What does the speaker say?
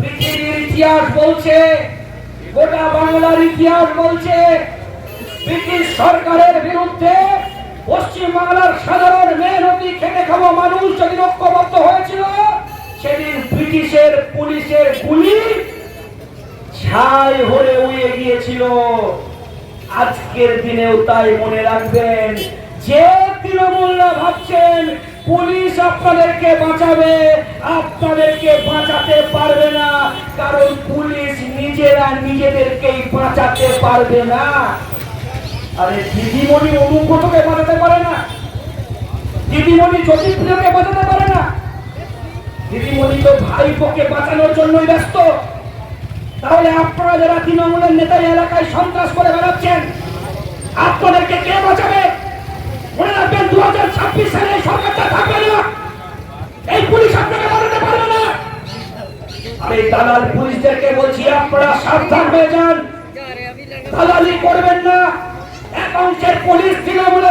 পৃথিবীর ইতিহাস বলছে, গোটা বাংলার ইতিহাস বলছে, ব্রিটিশ সরকারের বিরুদ্ধে পশ্চিম বাংলার সাধারণ মেহনতি, খেটে খাওয়া মানুষ যেদিন ঐক্যবদ্ধ হয়েছিল, সেদিন ব্রিটিশের পুলিশের গুলি ছাই হয়ে উড়ে গিয়েছিল। আজকের দিনেও তাই মনে রাখবেন, যে তৃণমূলরা ভাবছেন, পুলিশ বাঁচাবে আপনাদেরকে বাঁচাতে পারবে না, কারণ পুলিশ নিজেরা নিজেদেরকেই বাঁচাতে পারবে না। আরে দিদিমণি অনুব্রতকে বাঁচাতে পারে না। দিদিমণি জ্যোতিপ্রিয়কে বাঁচাতে পারে না। দিদিমণি তো ভাইপোকে বাঁচানোর জন্যই ব্যস্ত। তাহলে আপনারা যারা তৃণমূলের নেতা এলাকায় সন্ত্রাস করে বেড়াচ্ছেন, আপনাদেরকে কে বাঁচাবে? মনে রাখবেন দু হাজার ছাব্বিশ সালে এই সরকারটা থাকবে না এই পুলিশ আপনাকে বাঁচাতে পারবে না আর এই দালাল পুলিশদেরকে বলছি, আপনারা সাবধান হয়ে যান। দালালি করবেন না। একাংশের পুলিশ ছিল দালাল